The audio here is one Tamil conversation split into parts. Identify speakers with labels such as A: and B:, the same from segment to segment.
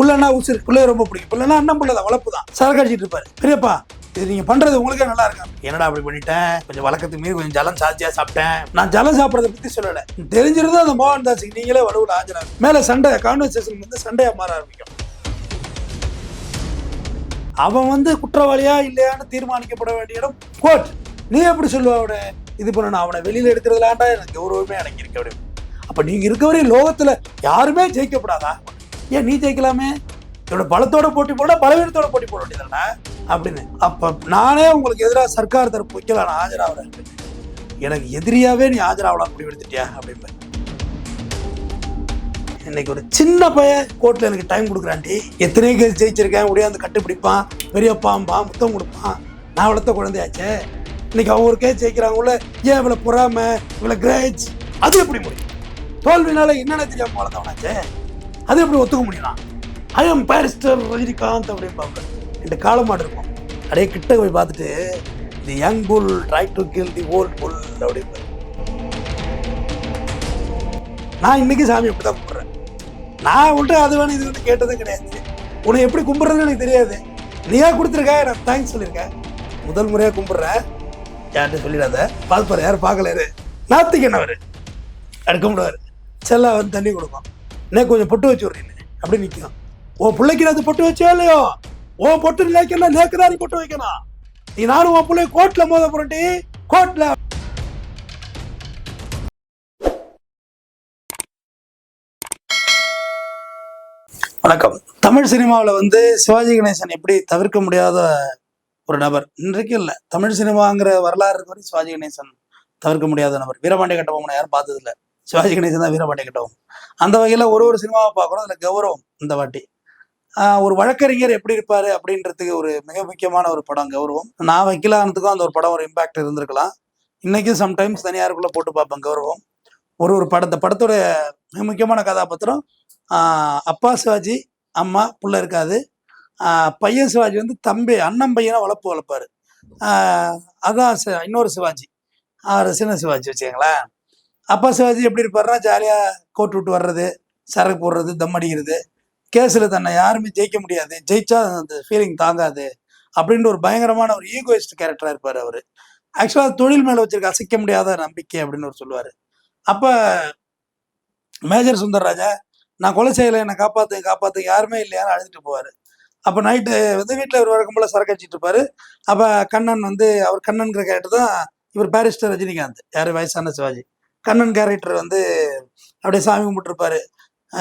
A: புள்ளனா உசிர் பிள்ளைய ரொம்ப பிடிக்கும். புள்ளனா அண்ணன் புள்ள தான் வளர்ப்பு தான். சரக்கு அடிச்சிட்டு இருப்பாரு. பெரியப்பா இது நீங்க பண்றது உங்களுக்கே நல்லா இருக்கா? என்னடா அப்படி பண்ணிட்டேன்? கொஞ்சம் வழக்கத்துக்கு மீறி கொஞ்சம் ஜலம் சாத்தியா சாப்பிட்டேன். நான் ஜலம் சாப்பிடறத பத்தி சொல்லல. தெரிஞ்சிருந்தா அந்த மோகன் தாஸுக்கு நீங்களே வலுவில் ஆஜராக. மேல சண்டை கான்வர்சேஷன் வந்து சண்டையா மாற ஆரம்பிக்கும். அவன் வந்து குற்றவாளியா இல்லையான்னு தீர்மானிக்கப்பட வேண்டிய இடம் கோர்ட். நீ எப்படி சொல்லுவ அவனை? இது பண்ண அவனை வெளியில எடுக்கிறதுலாண்டா எனக்கு கௌரவமே அடங்கியிருக்க அப்படி அப்ப நீங்க வரையும் லோகத்துல யாருமே ஜெயிக்கப்படாதா? ஏன் நீ ஜெயிக்கலாமே? இதோட பலத்தோட போட்டி போட பலவீனத்தோட போட்டி போட வேண்டியதானே அப்படின்னு. அப்ப நானே உங்களுக்கு எதிராக சர்க்கார் தரப்பு வைக்கல நான் ஆஜராகிறேன் எனக்கு எதிரியாவே நீ ஆஜராகலாம் முடிவெடுத்துட்டியா? எடுத்துட்டியா இன்னைக்கு ஒரு சின்ன பையன் கோர்ட்ல எனக்கு டைம் கொடுக்குறாண்டி எத்தனை கேஸ் ஜெயிச்சிருக்கேன் உடையாந்து கட்டுப்பிடிப்பான் பெரியப்பாம்பா முத்தம் கொடுப்பான். நான் வளர்த்த குழந்தையாச்சே. இன்னைக்கு அவங்க ஒரு கேஸ் ஜெயிக்கிறாங்கள ஏன் இவ்வளோ பொறாம இவ்வளோ கிரேஜ் அது எப்படி முடியும்? தோல்வினால என்னென்ன தெரியாம வளர்த்தவனாச்சே அது எப்படி ஒத்துக்க முடியலாம் ஐ எம் பேரிஸ்டர் ரஜினிகாந்த் அப்படிம்பாங்க. இந்த காலமாடு இருக்கும். அப்படியே கிட்ட போய் பார்த்துட்டு the young bull try to kill the old bull அப்படின்னு நான் இன்னைக்கு சாமி அப்படி தான் கும்பிட்றேன். நான் உன்ட்டு அது வேணும் இது வந்து கேட்டதே கிடையாது. உன்னை எப்படி கும்பிட்றதுன்னு எனக்கு தெரியாது. நீயா கொடுத்துருக்க நான் தேங்க்ஸ் சொல்லியிருக்கேன். முதல் முறையாக கும்பிட்றேன். யார்கிட்ட சொல்லிடாத. பார்ப்பாரு யாரும் பார்க்கல நாத்துக்கு என்னவர் அப்படி கும்பிடுவார். செல்ல வந்து தண்ணி கொடுக்கும் நே கொஞ்சம் பொட்டு வச்சு விட்றீங்க அப்படி நிற்கும் உன் பிள்ளைக்கு அது பொட்டு வச்சே இல்லையோ? உன் பொட்டு நினைக்கணும் நேக்கு தான் நீ பொட்டு வைக்கணும். நீ நானும் உன் பிள்ளை கோர்ட்ல மோத போறட்டி கோர்ட்ல. வணக்கம். தமிழ் சினிமாவில் வந்து சிவாஜி கணேசன் எப்படி தவிர்க்க முடியாத ஒரு நபர்? இன்றைக்கு இல்லை. தமிழ் சினிமாங்கிற வரலாறு வரை சிவாஜி கணேசன் தவிர்க்க முடியாத நபர். வீரபாண்டிய கட்டபொம்மனை யாரும் பார்த்ததில்லை. சிவாஜி கணேசன் தான் வீரபாண்டிய கட்டபொம்மன் அந்த வகையில் ஒரு ஒரு சினிமாவை பார்க்குறோம் அதில் கௌரவம் இந்த வாட்டி. ஒரு வழக்கறிஞர் எப்படி இருப்பார் அப்படின்றதுக்கு ஒரு மிக முக்கியமான ஒரு படம் கௌரவம். நான் வைக்கலானதுக்கும் அந்த ஒரு படம் ஒரு இம்பாக்ட் இருந்திருக்கலாம். இன்றைக்கும் சம்டைம்ஸ் தனியாருக்குள்ளே போட்டு பார்ப்பேன் கௌரவம். ஒரு ஒரு படம் இந்த படத்தோட மிக முக்கியமான கதாபாத்திரம் அப்பா சிவாஜி அம்மா புள்ள இருக்காது. பையன் சிவாஜி வந்து தம்பி அண்ணன் பையனை வளர்ப்பு வளர்ப்பாரு. அதான் இன்னொரு சிவாஜி. அவர் சின்ன சிவாஜி வச்சுக்கங்களேன். அப்பா சிவாஜி எப்படி இருப்பாருன்னா ஜாலியாக கோட் விட்டு வர்றது சரக்கு போடுறது தம் அடிக்கிறது. கேஸில் தன்னை யாருமே ஜெயிக்க முடியாது. ஜெயிச்சா அந்த ஃபீலிங் தாங்காது அப்படின்ற ஒரு பயங்கரமான ஒரு ஈகோயிஸ்ட் கேரக்டராக இருப்பார் அவர். ஆக்சுவலாக தொழில் மேலே வச்சிருக்க அசைக்க முடியாத நம்பிக்கை அப்படின்னு ஒரு சொல்லுவார். அப்போ மேஜர் சுந்தரராஜா நான் கொலை செய்யலை என்னை காப்பாற்று காப்பாற்று யாருமே இல்லையான்னு அழுதுட்டு போவார். அப்போ நைட்டு வந்து வீட்டில் ஒரு வழக்கம் போல் சரக்கு அடிச்சிட்டு இருப்பார். அப்போ கண்ணன் வந்து அவர் கண்ணன்கிற கேரக்டர் தான் இவர் பாரிஸ்டர் ரஜினிகாந்த். யார்? வயசான சிவாஜி. கண்ணன் கேரக்டர் வந்து அப்படியே சாமி கும்பிட்டுருப்பாரு.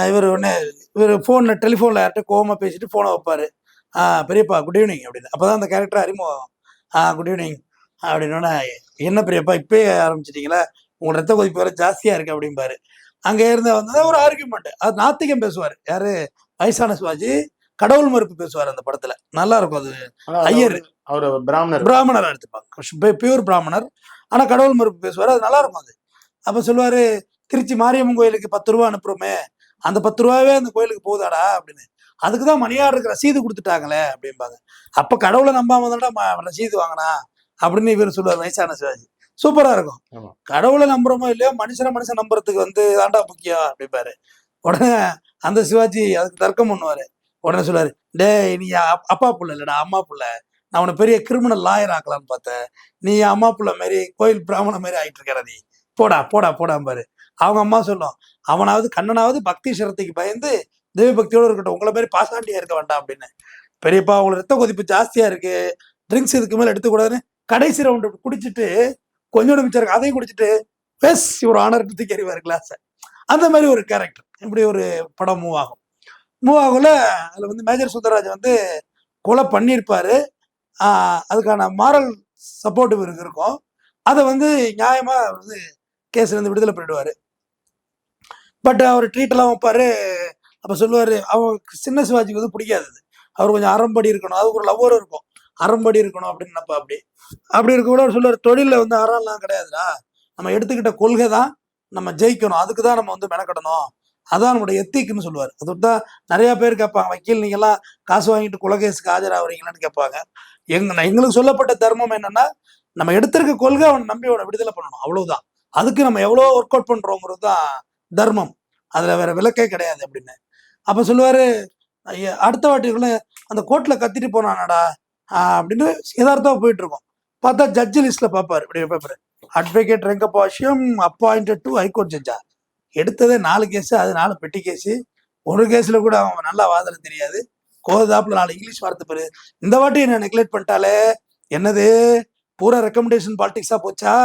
A: இவர் உடனே இவர் ஃபோனில் டெலிஃபோனில் யார்கிட்ட கோவமாக பேசிட்டு ஃபோனை வைப்பாரு. ஆ, பெரியப்பா குட் ஈவினிங் அப்படின்னு. அப்போ தான் அந்த கேரக்டர் அறிமுகம். ஆ குட் ஈவினிங் அப்படின்னோடனே என்ன பெரியப்பா இப்பயே ஆரம்பிச்சிட்டிங்களா? உங்களோட ரத்த கொதிப்பு வேற ஜாஸ்தியாக இருக்கு அப்படிம்பாரு. அங்கே இருந்து வந்து ஒரு ஆர்குமெண்ட் அது நாத்திகம் பேசுவார். யாரு? வயசான சிவாஜி கடவுள் மறுப்பு பேசுவார் அந்த படத்துல. நல்லா இருக்கும் அது. ஐயர்.
B: அவர் அவர் பிராமணர்.
A: பிராமணரா எடுத்துப்பாங்க. பியூர் பிராமணர். ஆனா கடவுள் மறுப்பு பேசுவார். அது நல்லா இருக்கும் அது. அப்ப சொல்லுவாரு திருச்சி மாரியம்மன் கோயிலுக்கு பத்து ரூபா அனுப்புறோமே. அந்த பத்து ரூபாவே அந்த கோயிலுக்கு போகுதாடா அப்படின்னு. அதுக்கு தான் மணியாருக்கு ரசீது கொடுத்துட்டாங்களே அப்படிம்பாங்க. அப்ப கடவுளை நம்பாம தான்டா ரசீது வாங்கினா அப்படின்னு இவர் சொல்லுவார் வயசான சிவாஜி. சூப்பரா இருக்கும். கடவுளை நம்புறோமோ இல்லையோ மனுஷனை மனுஷன் நம்புறதுக்கு வந்து தாண்டா முக்கியம் அப்படிம்பாரு. உடனே அந்த சிவாஜி அதுக்கு தர்க்கம் பண்ணுவாரு. உடனே சொல்லுவாரு டேய் நீ அப்- அப்பா புள்ள இல்லடா அம்மா புள்ள. நான் உன்னை பெரிய கிரிமினல் லாயர் ஆக்கலாம்னு பார்த்தேன். நீ அம்மா புள்ள மாதிரி கோயில் பிராமண மாதிரி ஆயிட்டு இருக்கிற நீ. போடா போடா போடாம்பாரு அவங்க அம்மா சொல்லும் அவனாவது கண்ணனாவது பக்தி சிரத்தைக்கு பயந்து தெய்வ பக்தியோட இருக்கட்டும் உங்களை மாதிரி பாசாண்டியா இருக்க வேண்டாம் அப்படின்னு. பெரியப்பா அவங்களுக்கு ரத்த கொதிப்பு ஜாஸ்தியா இருக்கு. ட்ரிங்க்ஸ் இதுக்கு மேலே எடுத்துக்கூடாதுன்னு கடைசி ரவுண்டு குடிச்சிட்டு கொஞ்சம் மிச்சம் இருக்கு அதையும் குடிச்சிட்டு பெஸ் இவர் ஆனர் தூக்கி எறிவார் கிளாஸை அந்த மாதிரி ஒரு கேரக்டர் இப்படி ஒரு படம் மூவ் ஆகும். மூவ் ஆகல அதில் வந்து மேஜர் சுந்தரராஜ் வந்து கொலை பண்ணியிருப்பாரு. அதுக்கான மாரல் சப்போர்ட் இவருக்கு இருக்கும். அதை வந்து நியாயமாக வந்து கேஸ்ல இருந்து விடுதலை பண்ணிடுவார். பட் அவர் ட்ரீட் எல்லாம் வைப்பாரு. அப்ப சொல்லுவாரு அவன் சின்ன சிவாஜிக்கு வந்து பிடிக்காது அது. அவர் கொஞ்சம் அறம்படி இருக்கணும். அதுக்கு ஒரு லவ்வர் இருக்கும். அறம்படி இருக்கணும் அப்படின்னு நினைப்பா அப்படி. அப்படி இருக்க கூட அவர் சொல்லுவார் தொழில வந்து அறம்லாம் கிடையாதுடா. நம்ம எடுத்துக்கிட்ட கொள்கை தான் நம்ம ஜெயிக்கணும். அதுக்கு தான் நம்ம வந்து மெனக்கடணும். அதான் நம்மளோட எத்திக்குன்னு சொல்லுவார். அது தான் நிறைய பேர் கேட்பாங்க வக்கீல் நீங்கள்லாம் காசு வாங்கிட்டு குலகேசுக்கு ஆஜராகிறீங்களான்னு கேட்பாங்க. எங்க எங்களுக்கு சொல்லப்பட்ட தர்மம் என்னன்னா நம்ம எடுத்திருக்க கொள்கை அவனை நம்பி அவனை விடுதலை பண்ணணும். அவ்வளவுதான். அதுக்கு நம்ம எவ்வளோ ஒர்க் அவுட் பண்ணுறோங்கிறது தான் தர்மம். அதில் வேற விளக்கே கிடையாது அப்படின்னு. அப்போ சொல்லுவாரு அடுத்த வாட்டிக்குள்ள அந்த கோர்ட்டில் கத்திட்டு போனானாடா அப்படின்னு யதார்த்தமா போயிட்டு இருக்கோம். பார்த்தா ஜட்ஜ் லிஸ்ட்டில் பார்ப்பார். இப்படி paper advocate Rengabashyam appointed to high court ஜட்ஜா எடுத்ததே நாலு கேஸ் அது நாலு பெட்டி கேஸு ஒரு கேஸில் கூட அவன் நல்லா வாதனை தெரியாது. கோதாப்பில் நாலு இங்கிலீஷ் வார்த்தை பெரு. இந்த வாட்டி என்ன நெக்லெக்ட் பண்ணிட்டாலே என்னது? பூரா ரெக்கமெண்டேஷன் பாலிட்டிக்ஸாக போச்சா?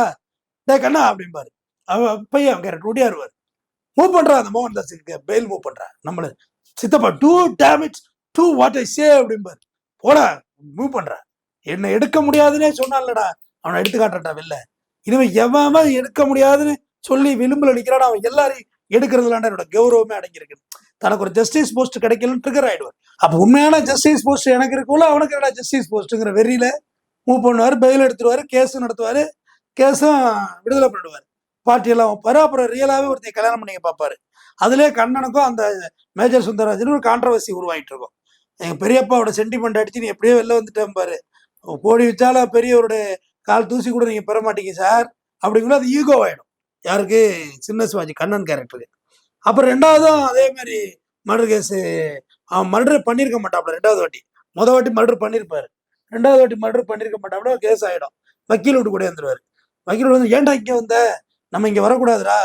A: டே கண்ணா அப்படிம்பாரு. அவன் பையன் அவன் கேரக்டர் ஒடியாருவார் மூவ் பண்ணுறான் அந்த மோகன் தாஸுக்கு பெயில் மூவ் பண்றான் நம்மள சித்தப்பா do damage do what I say அப்படிம்பாரு. போடா மூவ் பண்ணுறான் என்னை எடுக்க முடியாதுன்னே சொன்னான்லடா. அவனை எடுத்து காட்டுறா வெளில. இனிமே எவன் எடுக்க முடியாதுன்னு சொல்லி விளிம்பில் அடிக்கிறான் அவன் எல்லாரையும் எடுக்கிறதுலாண்ட என்னோட கௌரவமே அடங்கியிருக்கு. தனக்கு ஒரு ஜஸ்டிஸ் போஸ்ட் கிடைக்கலன்னு ட்ரிகர் ஆயிடுவார். அப்போ உண்மையான ஜஸ்டிஸ் போஸ்ட் எனக்கு இருக்குல்ல அவனுக்கு என்னடா ஜஸ்டிஸ் போஸ்ட்டுங்கிற வெறியில மூவ் பண்ணுவார் பெயில் எடுத்துருவாரு கேஸ் நடத்துவாரு. கேஸும் விடுதலை பண்ணிடுவார் பார்ட்டியெல்லாம் வைப்பார். அப்புறம் ரியலாகவே ஒருத்தர் கல்யாணம் பண்ணிக்க பார்ப்பாரு அதிலே கண்ணனுக்கும் அந்த மேஜர் சுந்தரராஜன் ஒரு கான்ட்ரவர்சி உருவாகிட்டு இருக்கும். எங்கள் பெரியப்பாவோட சென்டிமெண்ட் அடித்து நீ எப்படியோ வெளில வந்துட்டேன் பாரு. கோடி வச்சாலும் பெரியவருடைய கால் தூசி கூட நீங்க பெற மாட்டீங்க சார். அப்படிங்கும்போது அது ஈகோ ஆகிடும் யாருக்கு? சின்ன சிவாஜி கண்ணன் கேரக்டருக்கு அப்புறம் ரெண்டாவதும் அதே மாதிரி மர்டர் கேஸு அவன் மர்டர் பண்ணியிருக்க மாட்டாப்புல ரெண்டாவது வாட்டி. முத வாட்டி மர்டர் பண்ணியிருப்பாரு ரெண்டாவது வாட்டி மர்டர் பண்ணியிருக்க மாட்டாப்புல கேஸ் ஆயிடும். வக்கீல் விட்டு கூட வந்துடுவார் வக்கீல் வந்து ஏன்டா இங்கே வந்த? நம்ம இங்க வரக்கூடாதுடா.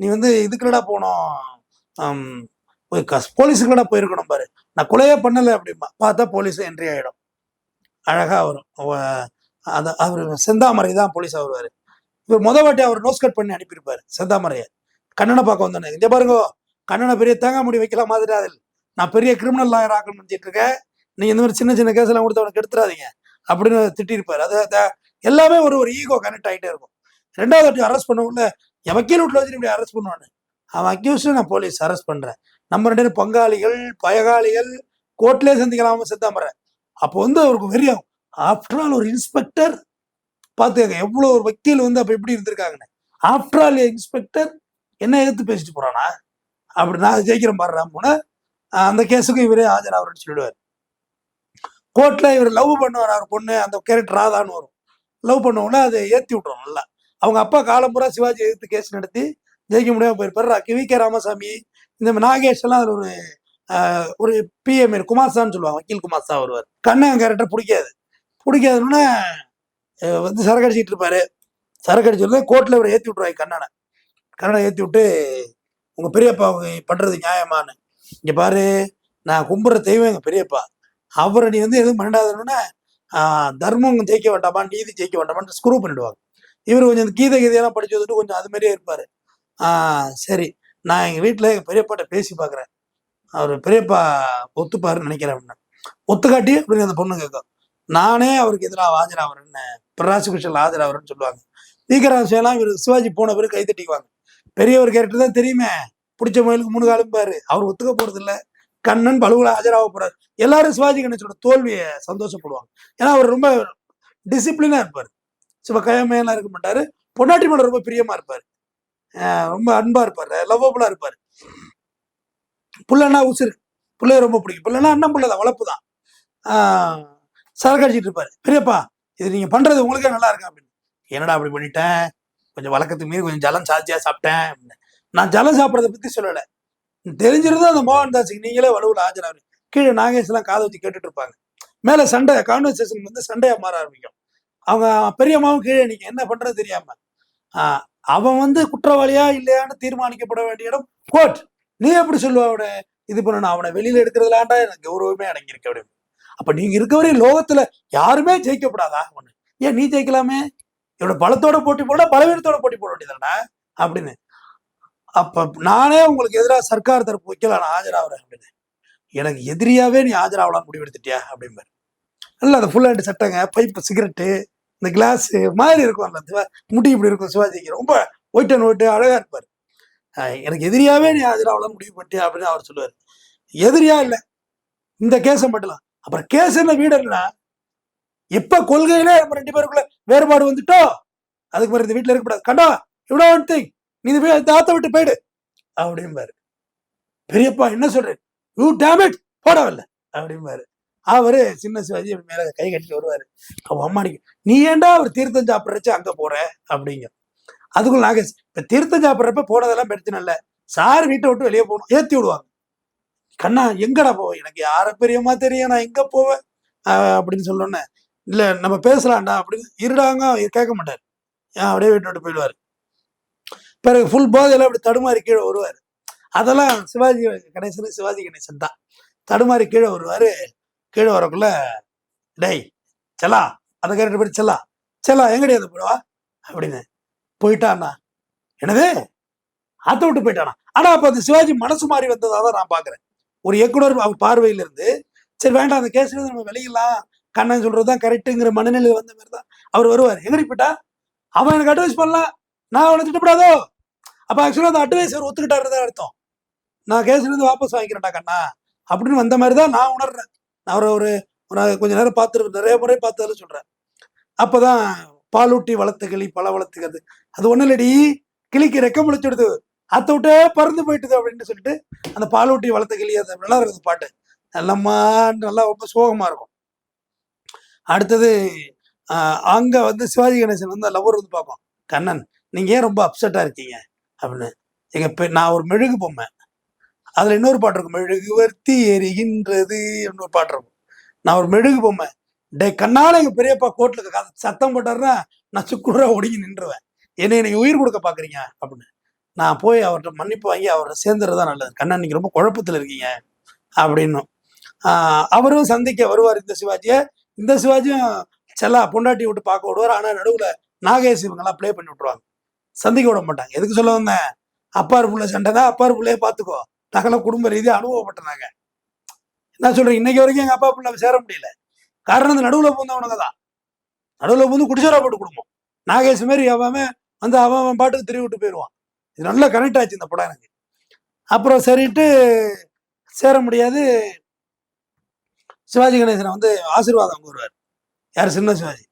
A: நீ வந்து இதுக்குள்ளடா போனோம். போலீஸுக்குள்ளடா போயிருக்கணும் பாரு. நான் கொலையே பண்ணலை அப்படிம்பா. பார்த்தா போலீஸ் என்ட்ரி ஆயிடும். அழகா வரும். அந்த அவர் செந்தாமரை தான் போலீஸ் வருவாரு இவர் முத வாட்டி அவர் நோஸ் கட் பண்ணி அனுப்பியிருப்பாரு செந்தாமரையை. கண்ணனை பார்க்க வந்தோன்னே இங்கே பாருங்க கண்ணனை பெரிய தேங்காய் முடி வைக்கலாம் மாதிரி அதில் நான் பெரிய கிரிமினல் லாயர் ஆக்கணும்னு சொல்லிட்டு இருக்கேன். நீங்க இந்த மாதிரி சின்ன சின்ன கேஸ் எல்லாம் கொடுத்து அவனுக்கு எடுத்துடாதீங்க அப்படின்னு திட்டிருப்பாரு அது எல்லாமே ஒரு ஒரு ஈகோ கனெக்ட் ஆகிட்டே இருக்கும். ரெண்டாவது வாட்டி அரெஸ்ட் பண்ணவுள்ள என் வக்கீல் வீட்டில் வச்சு இப்படி அரெஸ்ட் பண்ணுவானு. அவன் அக்யூஸ்டு நான் போலீஸ் அரெஸ்ட் பண்றேன். நம்ம ரெண்டு பங்காளிகள் பயகாளிகள் கோர்ட்லேயே சந்திக்கலாம செத்தாமறேன் அப்போ வந்து அவருக்கு வெறியாகும். ஆஃப்டர் ஆல் ஒரு இன்ஸ்பெக்டர் பார்த்துக்கங்க எவ்வளோ ஒரு வக்கீல் வந்து அப்போ எப்படி இருந்திருக்காங்கன்னு. ஆஃப்டர் ஆல் இன்ஸ்பெக்டர் என்ன எதிர்த்து பேசிட்டு போறானா? அப்படி நான் ஜெயிக்கிறேன் பாடுறான் போன அந்த கேஸுக்கும் இவரே ஆஜராகிறேன்னு சொல்லிடுவார். கோர்ட்டில் இவர் லவ் பண்ணுவார் அவர் பொண்ணு அந்த கேரக்டர் ராதான்னு வரும். லவ் பண்ணவொன்னே அதை ஏற்றி விட்றோம் நல்லா. அவங்க அப்பா காலம்புறா சிவாஜி எதிர்த்து கேஸ் நடத்தி ஜெயிக்க முடியாம போயிருப்பாரு. வி கே ராமசாமி இந்த மாதிரி நாகேஷ் எல்லாம் அதில் ஒரு ஒரு பிஎம் குமார்சான்னு சொல்லுவாங்க. வக்கீல் குமார்சா வருவார். கண்ணன் கேரக்டர் பிடிக்காது. பிடிக்காதுன்னா வந்து சரக்கு அடிச்சிட்டு இருப்பாரு சரக்கு அடிச்சு கோர்ட்டில் இவர் ஏற்றி விட்ருவாங்க கண்ணனை. கண்ணனை ஏற்றி விட்டு உங்கள் பெரியப்பா பண்ணுறது நியாயமான்னு. இங்கே பாரு நான் கும்புற தெய்வம் எங்கள் பெரியப்பா. அவரை நீ வந்து எதுவும் பண்ணாதன்னு தர்மம் ஜெயிக்க வேண்டாமா நீதி ஜெயிக்க வேண்டாமான்னு ஸ்க்ரூ பண்ணிடுவாங்க. இவர் கொஞ்சம் இந்த கீதை கீதையெல்லாம் படிச்சு வந்துட்டு கொஞ்சம் அது மாதிரியே இருப்பார். சரி. நான் எங்கள் வீட்டில் எங்கள் பெரியப்பாட்ட பேசி பார்க்குறேன் அவர் பெரியப்பா ஒத்துப்பாருன்னு நினைக்கிறேன் அப்படின்னு. ஒத்துக்காட்டி அப்படின்னு அந்த பொண்ணு கேட்கும் நானே அவருக்கு எதிராக ஆஜராகிறேன்னு ப்ராசிக்யூஷன்ல ஆஜராகிறேன்னு சொல்லுவாங்க. வீக்கராசியெல்லாம் இவர் சிவாஜி போன பிறகு கை தட்டிக்குவாங்க பெரிய ஒரு கேரக்டர் தான் தெரியுமே. பிடிச்ச மயிலுக்கு மூணு காலும் பாரு அவர் ஒத்துக்க போறது கண்ணன் பழுவுல ஆஜராக எல்லாரும் சிவாஜி கணேசனோட தோல்வியை சந்தோஷப்படுவாங்க. ஏன்னா அவர் ரொம்ப டிசிப்ளினா இருப்பார். சிவ கயமையெல்லாம் இருக்க மாட்டாரு. பொன்னாட்டி மேலே ரொம்ப பிரியமா இருப்பாரு. ரொம்ப அன்பா இருப்பார். லவ்வபுளாக இருப்பாரு. புள்ளனா உசுரு பிள்ளைய ரொம்ப பிடிக்கும். பிள்ளைன்னா அண்ணன் பிள்ளை தான் வளர்ப்பு தான் ஆஹ் சரக்கு அடிச்சிட்டு இருப்பாரு. பெரியப்பா இது நீங்க பண்றது உங்களுக்கே நல்லா இருக்கா? அப்படின்னு. என்னடா அப்படி பண்ணிட்டேன் கொஞ்சம் வழக்கத்துக்கு மீறி கொஞ்சம் ஜலம் சாத்தியா சாப்பிட்டேன். அப்படின்னு. நான் ஜலம் சாப்பிட்றத பத்தி சொல்லலை. தெரிஞ்சிருந்தா அந்த மோகன் தாஸுக்கு நீங்களே வலுவில் ஆஜராரு கீழே நாகேஷ்லாம் காதை வச்சு கேட்டுட்டு இருப்பாங்க. மேல சண்டை கான்வர்சேஷன் வந்து சண்டையாக மாற ஆரம்பிக்கும். அவங்க பெரியம்மாவும் கீழே நீங்க என்ன பண்றது தெரியாம. ஆஹ் அவன் வந்து குற்றவாளியா இல்லையான்னு தீர்மானிக்கப்பட வேண்டிய இடம் கோர்ட் நீ எப்படி சொல்லுவ அவனை? இது பண்ணணும் அவனை வெளியில எடுக்கிறதுலாண்டா எனக்கு கௌரவமே அடங்கியிருக்க அப்படின்னு. அப்ப நீங்க வரையும் லோகத்துல யாருமே ஜெயிக்கப்படாதா ஒண்ணு ஏன் நீ ஜெயிக்கலாமே? இவனோட பலத்தோட போட்டி போட பலவீனத்தோட போட்டி போட வேண்டியதானே அப்படின்னு. அப்ப நானே உங்களுக்கு எதிராக சர்க்கார் தரப்பு வைக்கல நான் ஆஜராகிறேன் அப்படின்னு. எனக்கு எதிரியாவே நீ ஆஜராகலாம் முடிவெடுத்துட்டியா அப்படிம்பாரு. இல்லை அந்த ஃபுல் ஹேண்ட் சட்டைங்க பைப்பு சிகரெட்டு இந்த கிளாஸ் மாதிரி இருக்கும் அந்த முடி இப்படி இருக்கும் சிவாஜிக்கு. ரொம்ப ஒயிட் அண்ட் ஒயிட்டு அழகா இருப்பாரு. எனக்கு எதிரியாவே நீ ஆஜராகலாம் முடிவு பண்ணிட்டியா அப்படின்னு அவர் சொல்லுவார். எதிரியா இல்லை இந்த கேஸை மட்டும் அப்புறம் கேஸ் என்ன வீடு இல்லைன்னா எப்ப கொள்கையிலே நம்ம ரெண்டு பேருக்குள்ள வேறுபாடு வந்துட்டோ? அதுக்கு பிறகு இந்த வீட்டில் இருக்கக்கூடாது. கண்டா இவ்வளோ ஒன் திங் நீ போய் வீ- விட்டு போயிடு. அப்படிம்பாரு. பெரியப்பா என்ன சொல்றேன் யூ டேமேட் போடவில்லை அப்படிம்பாரு. அவரு சின்ன சிவாஜி அப்படி மேல கை கட்டிட்டு வருவாரு. அவன் அம்மாடிக்கு நீ ஏன்டா அவர் தீர்த்தம் சாப்பிட்றச்சு அங்க போற? அப்படிங்க. அதுக்குள்ள நாகேஷ் இப்ப தீர்த்தம் சாப்பிட்றப்ப போனதெல்லாம் பிரச்சனை இல்ல. சார் வீட்டை விட்டு வெளியே போகணும். ஏத்தி விடுவாங்க. கண்ணா எங்கடா போவேன் எனக்கு யார பெரியமா தெரியும்? நான் எங்க போவேன் அப்படின்னு சொல்லோன்னே இல்ல நம்ம பேசலாம்டா. அப்படின்னு இருடாங்க கேட்க மாட்டார். அப்படியே வீட்டு விட்டு போயிடுவார். பிறகு ஃபுல் போதையில் அப்படி தடுமாறி கீழே வருவார். அதெல்லாம் சிவாஜி கணேசன் சிவாஜி கணேசன் தான். தடுமாறி கீழே வருவார். கீழே வரக்குள்ள டேய் செல்லா அதை கேட்டு போய் செல்லா. செல்லா எங்கடி அது போடுவா? அப்படின்னு போயிட்டான்னா என்னது? ஆத்த விட்டு போயிட்டானா? ஆனா அப்ப அந்த சிவாஜி மனசு மாறி வந்ததாக தான் நான் பாக்குறேன். ஒரு இயக்குனர் அவர் பார்வையில இருந்து சரி வேண்டாம் அந்த கேஸ்ல இருந்து நம்ம வெளியிடலாம். கண்ணன் சொல்றதுதான் கரெக்டுங்கிற மனநிலை வந்த மாதிரி தான் அவர் வருவார். எங்கடி போயிட்டா? அவன் எனக்கு அட்வைஸ் பண்ணலாம். நான் அவனை திட்டப்படாதோ? அப்போ ஆக்சுவலாக அந்த அட்வைஸ் அவர் ஒத்துக்கிட்டாருதான் அர்த்தம். நான் கேஸ்லேருந்து வாபஸ் வாங்கிக்கிறேன்டா கண்ணா. அப்படின்னு வந்த மாதிரி தான் நான் உணர்றேன். நான் அவரை ஒரு ஒரு கொஞ்ச நேரம் பார்த்து நிறைய முறை பார்த்ததுல சொல்றேன். அப்பதான் பாலூட்டி வளர்த்த கிளி பல வளர்த்துக்கிறது. அது ஒன்றும் இல்லடி. கிளிக்கு ரெக்கம் முளைச்சுடுது அத்தை விட்டே பறந்து போயிட்டுது அப்படின்னு சொல்லிட்டு அந்த பாலூட்டி வளர்த்த கிளி அது நல்லா இருக்குது பாட்டு. நல்லம்மா நல்லா ரொம்ப சோகமா இருக்கும். அடுத்தது அங்கே வந்து சிவாஜி கணேசன் வந்து லவர் வந்து பார்ப்போம் கண்ணன். நீங்க ஏன் ரொம்ப அப்செட்டா இருக்கீங்க? அப்படின்னு. எங்கள் பெ- நான் ஒரு மெழுகு பொம்மை. அதில் இன்னொரு பாட்டு இருக்கும். மெழுகு வர்த்தி எரிகின்றது அப்படின்னு ஒரு பாட்டு இருக்கும். நான் ஒரு மெழுகு பொம்மை. டே கண்ணால் எங்கள் பெரியப்பா கோட்டில் இருக்க சத்தம் போட்டாருன்னா நான் சுக்குறா ஒடுங்கி நின்றுவேன். என்னை நீங்க உயிர் கொடுக்க பார்க்குறீங்க அப்படின்னு. நான் போய் அவர்கிட்ட மன்னிப்பு வாங்கி அவரை சேர்ந்துறது தான் நல்லது. கண்ணா நீங்கள் ரொம்ப குழப்பத்தில் இருக்கீங்க அப்படின்னும் அவரும் சந்திக்க வருவார் இந்த சிவாஜியை. இந்த சிவாஜியும் செல்லா பொண்டாட்டி விட்டு பார்க்க விடுவார். ஆனால் நடுவில் நாகேஷ் இவங்கெல்லாம் ப்ளே பண்ணி விட்ருவாங்க சந்திக்க விட மாட்டாங்க. எதுக்கு சொல்ல வந்தேன்? அப்பார் பிள்ளை சண்டை தான். அப்பார் புள்ளையே பார்த்துக்கோ. தகலை குடும்ப ரீதியாக அனுபவப்பட்டனாங்க என்ன சொல்றேன் இன்னைக்கு வரைக்கும் எங்கள் அப்பா பிள்ளை சேர முடியல. காரணம் இந்த நடுவில் பூந்தவனுங்க தான். நடுவில் பூந்து குடிச்சோரா போட்டு குடும்பம். நாகேஷ் மாரி அவன் வந்து அவன் அவன் பாட்டுக்கு திருவி விட்டு போயிடுவான் இது நல்லா கனெக்ட் ஆச்சு இந்த படம் எனக்கு. அப்புறம் சரிட்டு சேர முடியாது. சிவாஜி கணேசனை வந்து ஆசீர்வாதம் கூறுவார் யார் சின்ன சிவாஜி?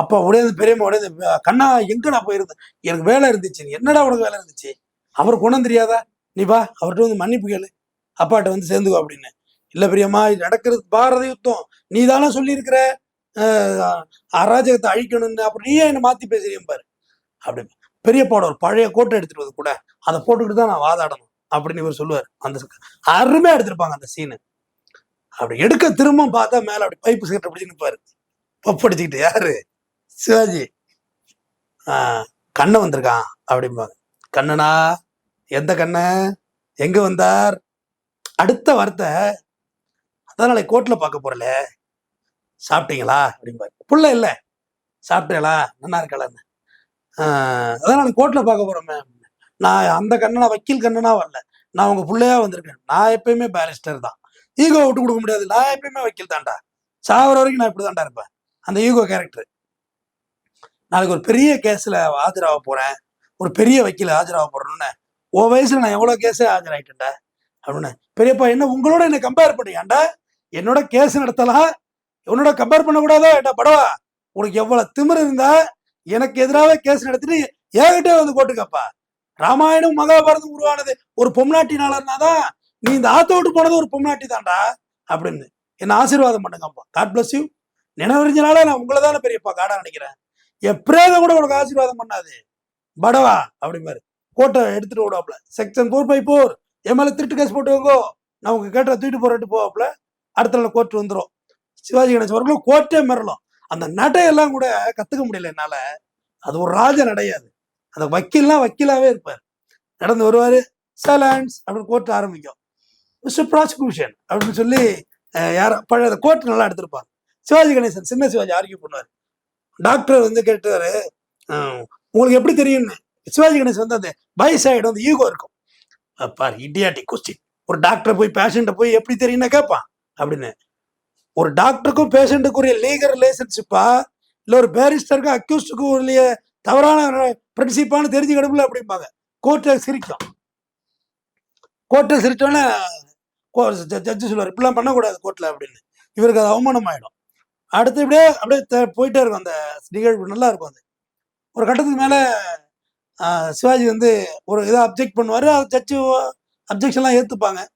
A: அப்பா உடையது பெரியம்மா உடையது கண்ணா எங்கடா போயிருந்தேன் எனக்கு வேலை இருந்துச்சு என்னடா உனக்கு வேலை இருந்துச்சு? அவர் குணம் தெரியாதா? நீ வா அவர்கிட்ட வந்து மன்னிப்பு கேளு. அப்பாட்ட வந்து சேர்ந்துக்கோ அப்படின்னு. இல்லை பெரியம்மா இது நடக்கிறது பாரத யுத்தம். நீ தானே சொல்லியிருக்கிற? அராஜகத்தை அழிக்கணும்னு. அப்புறம் நீயே என்னை மாற்றி பேசுறீங்க பாரு. அப்படி பெரியப்பாவோட ஒரு பழைய கோட்டை எடுத்துட்டு வந்து கூட அதை போட்டுக்கிட்டு தான் நான் வாதாடணும் அப்படின்னு இவர் சொல்லுவார். அந்த அருமையா எடுத்திருப்பாங்க அந்த சீனு அப்படி எடுக்க திரும்ப பார்த்தா மேல அப்படி பைப்பு சிகரெட் பிடிச்சு நிற்பாரு பப்படிச்சுக்கிட்டு யாரு? சிவாஜி ஆஹ் கண்ணன் வந்திருக்கான் அப்படிம்பாங்க. கண்ணனா எந்த கண்ணன் எங்க வந்தார்? அடுத்த வார்த்தை அதான் நாளைக்கு கோர்ட்டில் பார்க்க போறல சாப்பிட்டீங்களா? அப்படிம்பாரு. புள்ள இல்லை. சாப்பிட்டீங்களா நல்லா இருக்கலான்னு. அதான் நாளைக்கு கோர்ட்டில் பார்க்க போறோமே. நான் அந்த கண்ணனா வக்கீல் கண்ணனா வரல. நான் உங்க பிள்ளையா வந்திருக்கேன். நான் எப்பயுமே பேரிஸ்டர் தான். ஈகோ விட்டு கொடுக்க முடியாது. நான் எப்பயுமே வக்கீல் தான்டா. சாவர வரைக்கும் நான் இப்படி தான்டா இருப்பேன். அந்த ஈகோ கேரக்டர் நாளைக்கு ஒரு பெரிய கேஸில் ஆஜராக போறேன். ஒரு பெரிய வக்கீல் ஆஜராக போகிறேன்னு ஓ வயசில் நான் எவ்வளவு கேஸே ஆஜராகிட்டேன்டா அப்படின்னு. பெரியப்பா என்ன உங்களோட என்ன கம்பேர் பண்ணியாண்டா? என்னோட கேஸ் நடத்தலாம் உன்னோட கம்பேர் பண்ணக்கூடாதா? ஏட்டா படவா? உனக்கு எவ்வளவு திமிர் இருந்தா? எனக்கு எதிராக கேஸ் நடத்திட்டு ஏகிட்டே வந்து போட்டுக்கப்பா. ராமாயணம் மகாபாரதம் உருவானது ஒரு பொம்நாட்டினாலன்னா தான் நீ இந்த ஆத்த விட்டு போனது ஒரு பொம்நாட்டி தான்டா அப்படின்னு. என்ன ஆசீர்வாதம் பண்ணுங்கப்பா. காட் பிளஸ் யூ நினைவறிஞ்சனால நான் உங்களை தானே பெரியப்பா காடா நினைக்கிறேன். என் கூட உனக்கு ஆசீர்வாதம் பண்ணாது. படவா அப்படிம்பாரு கோட்டை எடுத்துட்டு விடுவாப்ல செக்ஷன் ஃபோர் பை ஃபோர் என் மேலே திருட்டு கேஸ் போட்டு நான் உங்க கேட்ட தூக்கிட்டு போறட்டு போவாப்ல அடுத்த நாள் கோர்ட் வந்துடும் சிவாஜி கணேசன் அவர்களும் கோர்ட்டே மிரளும் அந்த நடையெல்லாம் கூட கத்துக்க முடியல என்னால. அது ஒரு ராஜ நடையாது அந்த வக்கீல்லாம் வக்கீலாவே இருப்பார். நடந்து வருவாரு. சைலன்ஸ் அப்படின்னு கோர்ட் ஆரம்பிக்கும். மிஸ்டர் ப்ராசிக்யூஷன் அப்படின்னு சொல்லி அஹ், யார பழைய கோர்ட் நல்லா எடுத்திருப்பாங்க சிவாஜி கணேசன் சின்ன சிவாஜி ஆர்கியூ பண்ணுவார். டாக்டர் வந்து கேட்டாரு உங்களுக்கு எப்படி தெரியும்னு? சிவாஜி கணேசன் வந்து அந்த பை சைடு வந்து ஈகோ இருக்கும். பார் பாரு இடியாட்டிக் கொஸ்டின் ஒரு டாக்டர் போய் பேஷண்ட்டை போய் எப்படி தெரியும்னா கேட்பான் அப்படின்னு. ஒரு டாக்டருக்கும் பேஷண்ட்டுக்குரிய லீகல் ரிலேஷன்ஷிப்பா இல்ல ஒரு பேரிஸ்டருக்கும் அக்யூஸ்டுக்கும் உரிய தவறான பிரின்சிப்பான்னு தெரிஞ்சுக்கிடும்ல அப்படிம்பாங்க. கோர்ட்டை சிரிக்கும். கோர்ட்டை சிரிச்சோன்னே ஜட்ஜு சொல்லுவார் இப்படிலாம் பண்ணக்கூடாது கோர்ட்ல அப்படின்னு. இவருக்கு அது அவமானம் ஆயிடும் அடுத்து இப்படியே அப்படியே த- போயிட்டே இருக்கும் அந்த நிகழ்வு. நல்லா இருக்கும் அது. ஒரு கட்டத்துக்கு மேலே சிவாஜி வந்து ஒரு இதை அப்ஜெக்ட் பண்ணுவார் அது சர்ச்சு அப்ஜெக்ஷன்லாம் ஏற்றுப்பாங்க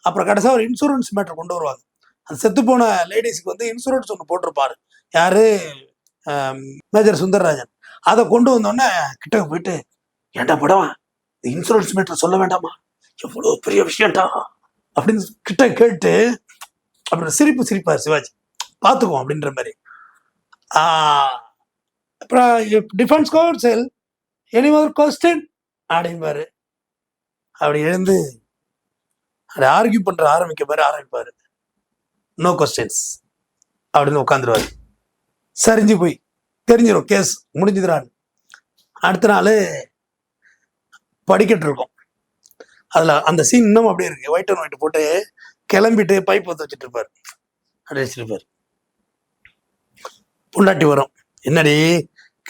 A: அப்புறம் கடைசியாக ஒரு இன்சூரன்ஸ் மேட்டர் கொண்டு வருவாங்க. அந்த செத்து போன லேடிஸ்க்கு வந்து இன்சூரன்ஸ் ஒன்று போட்டிருப்பாரு. யார்? மேஜர் சுந்தரராஜன். அதை கொண்டு வந்தோடனே கிட்ட போயிட்டு ஏன்டா படம் இன்சூரன்ஸ் மேட்டர் சொல்ல வேண்டாமா? எவ்வளோ பெரிய விஷயம்டா? அப்படின்னு கிட்ட கேட்டு அப்புறம் சிரிப்பு சிரிப்பார் சிவாஜி. பார்த்துக்குவோம் அப்படின்ற மாதிரி. அப்புறம் டிஃபென்ஸ் கவுன்சில் எனி ஒரு கொஸ்டின் அப்படிம்பாரு. அப்படி எழுந்து அதை ஆர்கியூ பண்ற ஆரம்பிக்க பாரு ஆரம்பிப்பாரு. நோ கொஸ்டின்ஸ் அப்படின்னு உட்காந்துருவாரு சரிஞ்சு போய் தெரிஞ்சிடும் கேஸ் முடிஞ்சுதுறான்னு அடுத்த நாள் படிக்கட்டு இருக்கும். அதில் அந்த சீன் இன்னும் அப்படியே இருக்கு. ஒயிட் அண்ட் ஒயிட் போட்டு கிளம்பிட்டு பைப் ஒத்து வச்சுட்டு இருப்பார். அப்படி வச்சுருப்பார் உண்டாட்டி வரும். என்னடி?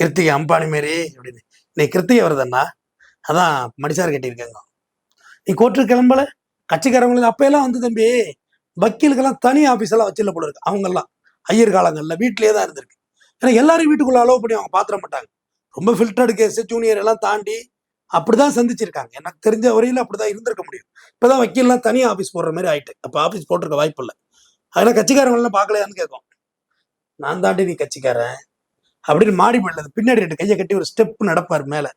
A: கிருத்திகை அம்பானி மாரி அப்படின்னு. நீ கிருத்திகை வருதண்ணா அதான் மடிசார் கட்டியிருக்காங்க. நீ கோர்ட்டு கிளம்பல? கட்சிக்காரங்களுக்கு அப்பெல்லாம் வந்து தம்பி வக்கீலுக்கெல்லாம் தனி ஆஃபீஸ் எல்லாம் வச்சிடல போல இருக்கு. அவங்கெல்லாம் ஐயர் காலங்கள்ல வீட்டிலேயே தான் இருந்திருக்கு. ஏன்னா எல்லாரும் வீட்டுக்குள்ள அலோவ் பண்ணி அவங்க பாத்திர மாட்டாங்க. ரொம்ப ஃபில்டர்டு கேஸ் ஜூனியர் எல்லாம் தாண்டி அப்படிதான் சந்திச்சிருக்காங்க. எனக்கு தெரிஞ்ச வரையில அப்படிதான் இருந்திருக்க முடியும். இப்பதான் வக்கீல்லாம் தனி ஆஃபீஸ் போடுற மாதிரி ஆயிட்டு. அப்போ ஆஃபீஸ் போட்டிருக்க வாய்ப்பு இல்லை. அதெல்லாம் கட்சிக்காரங்களெல்லாம் பார்க்கலையான்னு கேட்கும். நான் தாண்டி நீ கட்சிக்காரன். அப்படின்னு மாடி பண்ணது பின்னாடி ரெண்டு கையை கட்டி ஒரு ஸ்டெப் நடப்பார் மேல.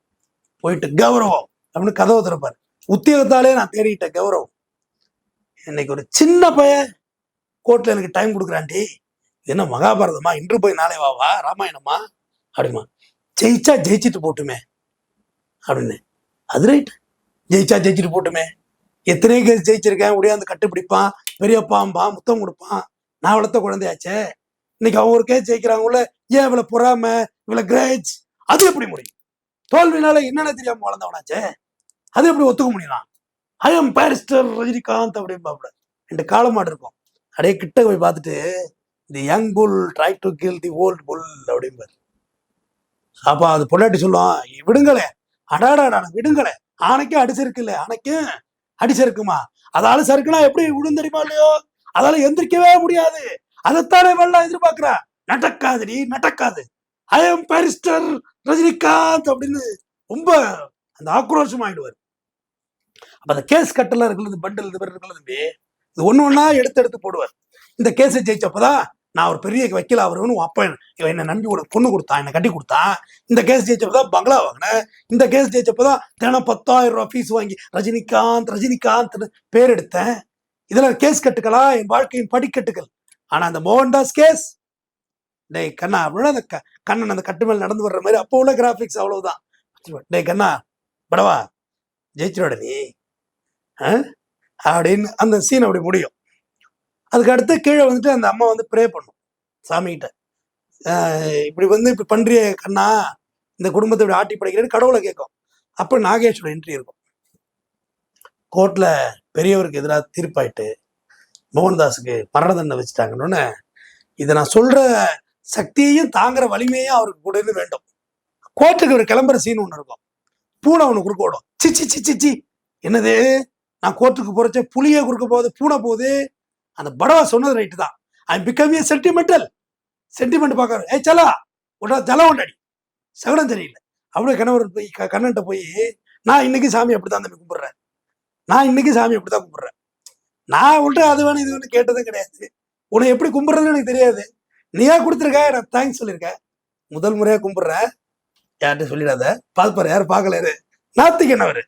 A: போயிட்டு கௌரவம்! அப்படின்னு கதவை திறப்பார். உத்தியோகத்தாலே நான் தேடிட்டேன் கௌரவம். இன்னைக்கு ஒரு சின்ன பையன் கோர்ட்ல எனக்கு டைம் கொடுக்குறான்டி. என்ன மகாபாரதமா? இன்று போய் நாளை வாவா ராமாயணமா? அப்படிமா ஜெயிச்சா ஜெயிச்சிட்டு போட்டுமே. அப்படின்னு. அது ரைட் ஜெயிச்சா ஜெயிச்சிட்டு போட்டுமே. எத்தனை கேஸ் ஜெயிச்சிருக்கேன். உடையாந்து கட்டுப்பிடிப்பான். பெரியப்பாம்பான் முத்தம் கொடுப்பான். நான் வளர்த்த குழந்தையாச்சே. இன்னைக்கு அவங்க ஒரு கேஸ் ஜெயிக்கிறாங்கல்ல ஏன் இவ்வளவு பொறாம? இவ்வளவு கிரேஜ் அது எப்படி முடியும்? தோல்வினால என்னென்ன தெரியாம வளர்ந்தவனாச்சே அது எப்படி ஒத்துக்க முடியலாம் ஐ எம் பாரிஸ்டர் ரஜினிகாந்த் அப்படிம்பாப்புல. ரெண்டு காலமாடு இருக்கும். அப்படியே கிட்ட போய் பார்த்துட்டு the young bull try to kill the old bull அப்படிம்பாரு. அப்ப அது பொண்டாட்டி சொல்லுவான் விடுங்களே. அடாடாடா விடுங்களே. ஆனைக்கும் அடிச்சிருக்குல்ல ஆனைக்கும் அடிச்சிருக்குமா அதால சறுக்குனா எப்படி விடும் தெரியுமா இல்லையோ? அதால எந்திரிக்கவே முடியாது. அதைத்தானே வெள்ளம் எதிர்பார்க்கிறா? நடக்காதுடி நடக்காது. ஐ எம் பாரிஸ்டர் ரஜினிகாந்த் அப்படின்னு ரொம்ப அந்த ஆக்ரோஷம் ஆயிடுவார் அப்ப அந்த கேஸ் கட்டெல்லாம் இருக்கிறது இந்த பண்டில் இது மாதிரி இருக்குல்ல தம்பி இது ஒண்ணு ஒன்றா எடுத்து எடுத்து போடுவார். இந்த கேஸை ஜெயிச்சப்பதான் நான் ஒரு பெரிய வக்கீல் ஆகிறவனு உன் அப்பா இவன் என்ன நம்பி ஒரு பொண்ணு கொடுத்தான் என்னை கட்டி கொடுத்தான். இந்த கேஸ் ஜெயிச்சப்பதான் பங்களா வாங்கினேன். இந்த கேஸ் ஜெயிச்சப்பதான் தினம் பத்தாயிரம் ரூபாய் ஃபீஸ் வாங்கி ரஜினிகாந்த் ரஜினிகாந்த்னு பேர் எடுத்தேன். இதெல்லாம் கேஸ் கட்டுக்களா? என் வாழ்க்கையின் படிக்கட்டுகள். ஆனா அந்த மோகன்தாஸ் கேஸ் டேய் கண்ணா அப்படின்னா அந்த க- கண்ணன் அந்த கட்டு மேல நடந்து வர்ற மாதிரி அப்போ உள்ள கிராஃபிக்ஸ் அவ்வளவுதான். டேய் கண்ணா படவா ஜெயிச்சிரோட நீ. ஆ? அப்படின்னு அந்த சீன் அப்படி முடியும். அதுக்கு அடுத்து கீழே வந்துட்டு அந்த அம்மா வந்து ப்ரே பண்ணும். சாமிகிட்ட. இப்படி வந்து இப்படி பண்றியே கண்ணா. இந்த குடும்பத்தை இப்படி ஆட்டி படைக்கிறேன்னு கடவுளை கேட்கும். அப்போ நாகேஷோட என்ட்ரி இருக்கும். கோர்ட்ல பெரியவருக்கு எதிராக தீர்ப்பாயிட்டு மோகன்தாஸுக்கு மரண வச்சுட்டாங்கன்னு இதை நான் சொல்ற சக்தியையும் தாங்குற வலிமையும் அவருக்கு கூட வேண்டும். கோர்ட்டுக்கு ஒரு கிளம்புற சீன் ஒன்று இருக்கும். பூனை ஒன்று குறுக்க ஓடும். சிச்சி சிச்சி சி என்னது? நான் கோர்ட்டுக்கு போறச்ச புளிய குறுக்க போகுது பூனை போகுது. அந்த படவா சொன்னது ரைட்டு தான். I become a sentimental sentiment பார்க்கற ஏ சலா உடனே ஜலம் உண்டாடி சகடம் தெரியல. அப்படியே கணவர் போய் க- கண்ணன்ட்ட போய் நான் இன்னைக்கு சாமி அப்படித்தான் தம்பி கும்பிடுறேன். நான் இன்னைக்கு சாமி அப்படித்தான் கும்பிடுறேன். நான் உன்ட்ட அது வேணும் இது வேணும் கேட்டதே கிடையாது. உன்னை எப்படி கும்பிடுறதுன்னு எனக்கு தெரியாது. நீயா கொடுத்துருக்க நான் தேங்க்ஸ் சொல்லியிருக்கேன். முதல் முறையா கும்பிட்றேன் யார்கிட்ட சொல்லிடாத? பார்ப்பாரு யாரும் பார்க்கல நாத்திக்கு என்னவர்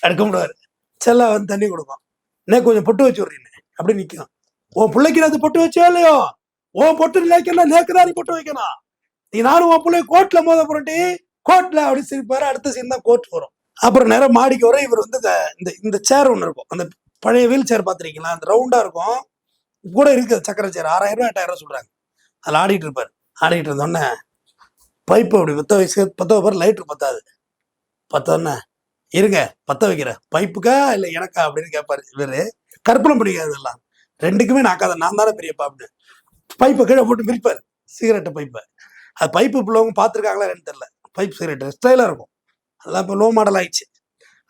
A: அது கும்பிடுவாரு? செல்லா வந்து தண்ணி கொடுக்கும் நே கொஞ்சம் பொட்டு வச்சு விட்றீங்க அப்படி நிற்கும் உன் பிள்ளைக்கு அது பொட்டு வச்சோ இல்லையோ? உன் பொட்டு நினைக்கணும் நேக்குதான் நீ பொட்டு வைக்கணும். நீ நானும் உன் பிள்ளை கோர்ட்ல மோத புரட்டி கோர்ட்ல அப்படி சிரிப்பாரு. அடுத்த சீன் தான் கோர்ட் வரும். அப்புறம் நேரம் மாடிக்கு வர இவர் வந்து இந்த- இந்த இந்த சேர் ஒன்று இருக்கும். அந்த பழைய வீல் சேர் பார்த்துருக்கீங்களா அந்த ரவுண்டாக இருக்கும். கூட இருக்குது சக்கரை சேர் ஆறாயிரம் ரூபாய் எட்டாயிரம் சொல்கிறாங்க அதில் ஆடிட்டு இருப்பார். ஆடிட்டு இருந்தோடனே பைப்பு அப்படி பத்த வயசு பத்த வைப்பார். லைட்ரு பத்தாது. பத்தோடனே இருங்க பத்த வைக்கிற பைப்புக்கா இல்லை எனக்கா? அப்படின்னு கேட்பாரு இவரு. கற்பனை பிடிக்காது எல்லாம் ரெண்டுக்குமே நாக்காத நான் தானே பெரியப்பா அப்படின்னு பைப்பை கீழே போட்டு மிரிப்பார் சிகரெட்டு பைப்பை அது பைப்பு பிள்ளைவங்க பார்த்துருக்காங்களா என்னன்னு தெரில பைப் சிகரெட் ஸ்டைலாக இருக்கும். அதெல்லாம் இப்போ லோ மாடல் ஆயிடுச்சு.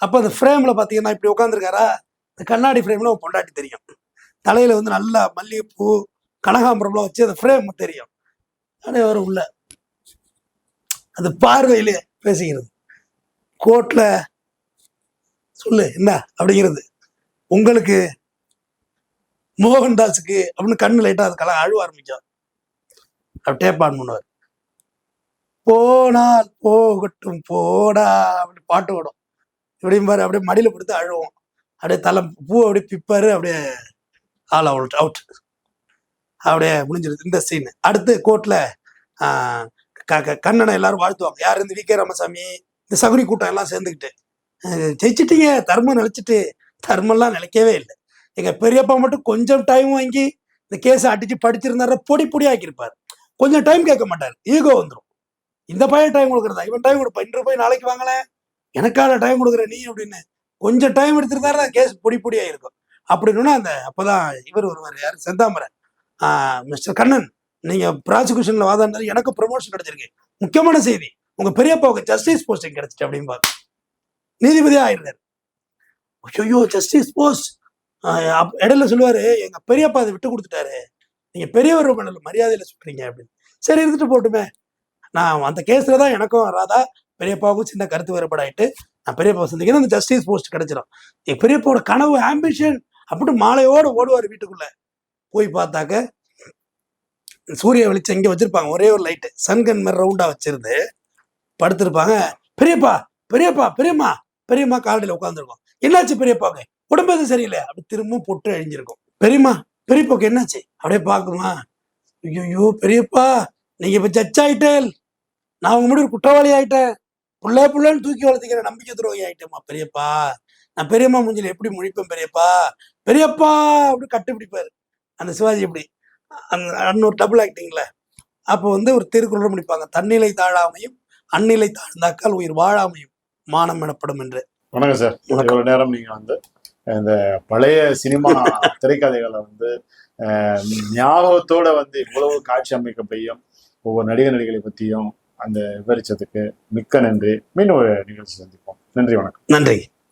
A: அப்போ அந்த ஃப்ரேமில் பார்த்தீங்கன்னா இப்படி உட்காந்துருக்காரா இந்த கண்ணாடி ஃப்ரேமில் பொண்டாட்டி தெரியும். தலையில் வந்து நல்லா மல்லிகைப்பூ கனகாம்பரம்லாம் வச்சு அந்த ஃப்ரேம் தெரியும். ஆனால் வரும் உள்ள. அது பார்வையிலே பேசுகிறது. கோர்ட்ல சொல்லு என்ன அப்படிங்கிறது. உங்களுக்கு மோகன்தாஸுக்கு அப்படின்னு கண்ணு லைட்டா அது அழுவ ஆரம்பிச்சார் அப்படி டேப் ஆன் பண்ணுவார். போனால் போகட்டும் போடா அப்படி பாட்டு ஓடும் இப்படியும் பாரு அப்படியே மடியில படுத்து அழுவோம். அப்படியே தலை பூ அப்படியே பிப்பாரு அப்படியே ஆல் அவுட் அவுட் அப்படியே முடிஞ்சிருது இந்த சீன் அடுத்து கோர்ட்ல கண்ணனை எல்லாரும் வாழ்த்துவாங்க. யார் இந்த வி கே ராமசாமி இந்த சகுனி கூட்டம் எல்லாம் சேர்ந்துக்கிட்டு ஜெயிச்சிட்டீங்க தர்மம் நினைச்சிட்டு தர்மம்லாம் நினைக்கவே இல்லை. எங்க பெரியப்பா மட்டும் கொஞ்சம் டைம் வாங்கி இந்த கேஸை அடிச்சு படிச்சிருந்தாரு பொடி பொடி ஆக்கியிருப்பார். கொஞ்சம் டைம் கேட்க மாட்டார். ஈகோ வந்துடும் இந்த பையன் டைம் கொடுக்குறதா? இவன் டைம் கொடுப்பா. இன்று போய் நாளைக்கு வாங்கல எனக்கான டைம் கொடுக்குற நீ அப்படின்னு கொஞ்சம் டைம் எடுத்திருந்தாரு கேஸ் பொடி பொடியா இருக்கும் அப்படின்னா அந்த அப்போதான் இவர் ஒருவர் யார்? செந்தாமரை. மிஸ்டர் கண்ணன் நீங்க ப்ராசிக்யூஷனில் வாதாடினாரு எனக்கு ப்ரமோஷன் கிடைச்சிருக்கு. முக்கியமான செய்தி உங்க பெரியப்பாவுக்கு ஜஸ்டிஸ் போஸ்டிங் கிடைச்சிட்டு அப்படிம்பாரு நீதிபதியா ஆயிருந்தாரு. ஐயோ ஜஸ்டிஸ் போஸ்ட் இடையில சொல்லுவாரு எங்க பெரியப்பா அதை விட்டு கொடுத்துட்டாரு. நீங்க பெரியவர் மேல மரியாதையில சொல்றீங்க அப்படின்னு. சரி இருந்துட்டு போட்டுமே. நான் அந்த கேஸ்ல தான் எனக்கும் ராதா பெரியப்பாவுக்கும் சின்ன கருத்து வேறுபாடாயிட்டு நான் பெரியப்பா சந்திக்கிறேன். அந்த ஜஸ்டிஸ் போஸ்ட் கிடைச்சிடும் என் பெரியப்பாவோட கனவு ஆம்பிஷன் அப்படி மாலையோட ஓடுவார் வீட்டுக்குள்ள. போய் பார்த்தாக்க சூரிய வெளிச்சம் இங்கே வச்சிருப்பாங்க. ஒரே ஒரு லைட்டு சன்கன் மாதிரி ரவுண்டா வச்சிருந்து படுத்திருப்பாங்க. பெரியப்பா பெரியப்பா பெரியம்மா பெரியம்மா காலடியில் உட்காந்துருக்கும் என்னாச்சு பெரியப்பாவுக்கு? உடம்பு எதுவும் சரியில்லை. அப்படி திரும்பவும் பொட்டு அழிஞ்சிருக்கும். பெரியம்மா பெரியப்பாவுக்கு என்னாச்சு? அப்படியே பார்க்குமா ஐயோ பெரியப்பா நீங்க இப்ப ஜட்ஜ் ஆயிட்டேன். நான் உங்க முன்னாடி ஒரு குற்றவாளி ஆயிட்டேன். புள்ள புள்ளன்னு தூக்கி வளர்த்திக்கிற நம்பிக்கை துரோகி ஆயிட்டேம்மா பெரியப்பா. நான் பெரியம்மா மூஞ்சில எப்படி முழிப்பேன் பெரியப்பா? பெரியப்பா! அப்படி கட்டு பிடிப்பாரு அந்த சிவாஜி எப்படி? அந்த இன்னொரு டபுள் ஆக்டிங்ல அப்போ வந்து ஒரு திருக்குறள் முடிப்பாங்க. தன்னிலை தாழாமையும் அந்நிலை தாழ்ந்தாக்கால் உயிர் வாழாமையும் மானம் எனப்படும் என்று.
B: வணக்கம் சார். இவ்வளவு நேரம் நீங்க வந்து இந்த பழைய சினிமா திரைக்கதைகளை வந்து ஞாபகத்தோட வந்து இவ்வளவு காட்சி அமைக்கப்பையும் ஒவ்வொரு நடிகர் நடிகளை பத்தியும் அந்த விவரிச்சதுக்கு மிக்க நன்றி. மீண்டும் ஒரு நிகழ்ச்சி சந்திப்போம். நன்றி வணக்கம்.
A: நன்றி.